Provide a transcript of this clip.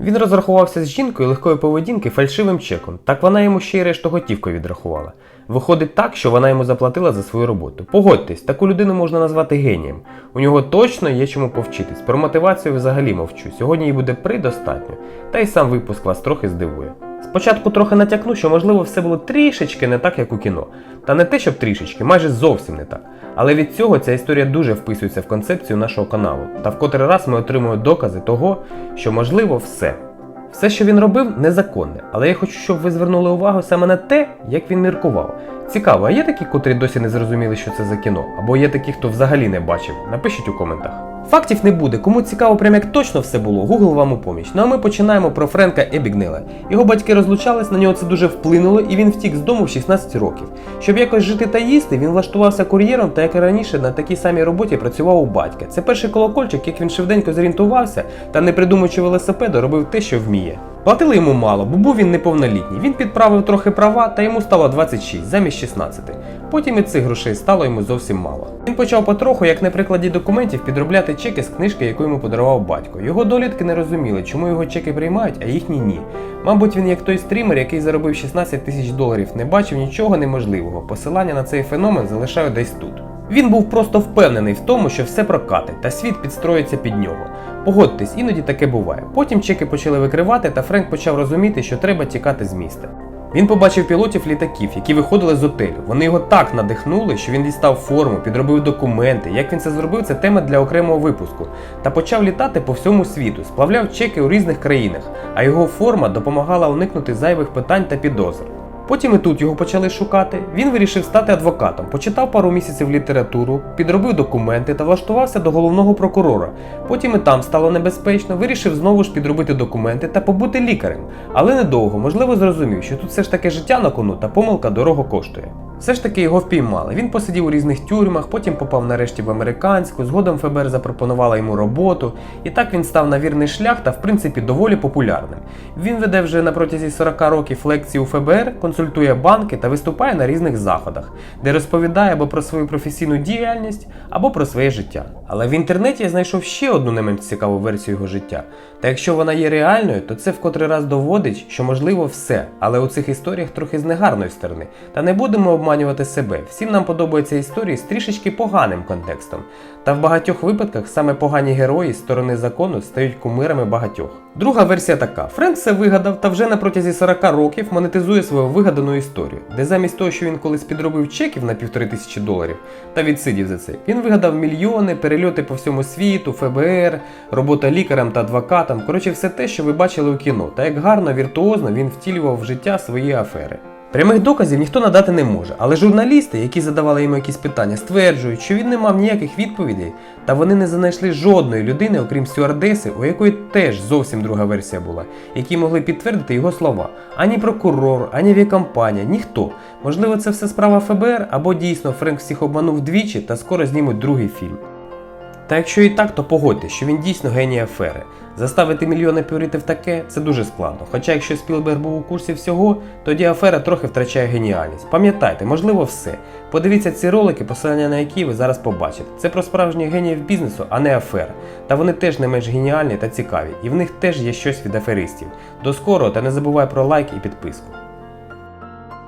Він розрахувався з жінкою легкої поведінки фальшивим чеком, так вона йому ще й решту готівкою відрахувала. Виходить так, що вона йому заплатила за свою роботу. Погодьтесь, таку людину можна назвати генієм. У нього точно є чому повчитись. Про мотивацію взагалі мовчу. Сьогодні їй буде придостатньо, та й сам випуск вас трохи здивує. Спочатку трохи натякну, що можливо все було трішечки не так, як у кіно. Та не те, щоб трішечки, майже зовсім не так. Але від цього ця історія дуже вписується в концепцію нашого каналу. Та в котрий раз ми отримуємо докази того, що можливо все. Все, що він робив, незаконне, але я хочу, щоб ви звернули увагу саме на те, як він міркував. Цікаво, а є такі, котрі досі не зрозуміли, що це за кіно, або є такі, хто взагалі не бачив. Напишіть у коментах. Фактів не буде. Кому цікаво, прям як точно все було, Google вам у поміч. Ну а ми починаємо про Френка Ебігнела. Його батьки розлучались, на нього це дуже вплинуло, і він втік з дому в 16 років. Щоб якось жити та їсти, він влаштувався кур'єром та як і раніше на такій самій роботі працював у батька. Це перший колокольчик, як він швиденько зорієнтувався та не придумуючи велосипеда, робив те, що вміє. Платили йому мало, бо був він неповнолітній. Він підправив трохи права, та йому стало 26 замість 16. Потім і цих грошей стало йому зовсім мало. Він почав потроху, як на прикладі документів, підробляти чеки з книжки, яку йому подарував батько. Його долітки не розуміли, чому його чеки приймають, а їхні ні. Мабуть, він як той стрімер, який заробив 16 тисяч доларів, не бачив нічого неможливого. Посилання на цей феномен залишаю десь тут. Він був просто впевнений в тому, що все прокатить, та світ підстроїться під нього. Погодьтесь, іноді таке буває. Потім чеки почали викривати, та Френк почав розуміти, що треба тікати з міста. Він побачив пілотів літаків, які виходили з отелю. Вони його так надихнули, що він дістав форму, підробив документи. Як він це зробив, це тема для окремого випуску. Та почав літати по всьому світу, сплавляв чеки у різних країнах, а його форма допомагала уникнути зайвих питань та підозр. Потім і тут його почали шукати. Він вирішив стати адвокатом, почитав пару місяців літературу, підробив документи та влаштувався до головного прокурора. Потім і там стало небезпечно, вирішив знову ж підробити документи та побути лікарем. Але недовго, можливо, зрозумів, що тут все ж таки життя на кону та помилка дорого коштує. Все ж таки його впіймали. Він посидів у різних тюрмах, потім попав нарешті в американську, згодом ФБР запропонувала йому роботу, і так він став на вірний шлях та, в принципі, доволі популярним. Він веде вже на протязі 40 років лекції у ФБР, консультує банки та виступає на різних заходах, де розповідає або про свою професійну діяльність, або про своє життя. Але в інтернеті я знайшов ще одну не менш цікаву версію його життя. Та якщо вона є реальною, то це в котрий раз доводить, що можливо все, але у цих історіях трохи з негарної сторони. Та не будемо обманювати себе. Всім нам подобаються історії з трішечки поганим контекстом. Та в багатьох випадках саме погані герої з сторони закону стають кумирами багатьох. Друга версія така: Френк все вигадав та вже на протязі 40 років монетизує свою вигадану історію, де замість того, що він колись підробив чеків на півтори тисячі доларів та відсидів за це, він вигадав мільйони, перельоти по всьому світу, ФБР, робота лікарем та адвокатом. Коротше, все те, що ви бачили у кіно, та як гарно, віртуозно він втілював в життя свої афери. Прямих доказів ніхто надати не може, але журналісти, які задавали йому якісь питання, стверджують, що він не мав ніяких відповідей, та вони не знайшли жодної людини, окрім стюардеси, у якої теж зовсім друга версія була, які могли підтвердити його слова. Ані прокурор, ані авіакомпанія, ніхто. Можливо, це все справа ФБР, або дійсно Френк всіх обманув двічі та скоро знімуть другий фільм. Та якщо і так, то погодьте, що він дійсно геній афери. Заставити мільйони повірити в таке це дуже складно. Хоча якщо Спілберг був у курсі всього, тоді афера трохи втрачає геніальність. Пам'ятайте, можливо, все. Подивіться ці ролики, посилання на які ви зараз побачите. Це про справжніх геніїв бізнесу, а не афер. Та вони теж не менш геніальні та цікаві, і в них теж є щось від аферистів. До скорого та не забувай про лайк і підписку.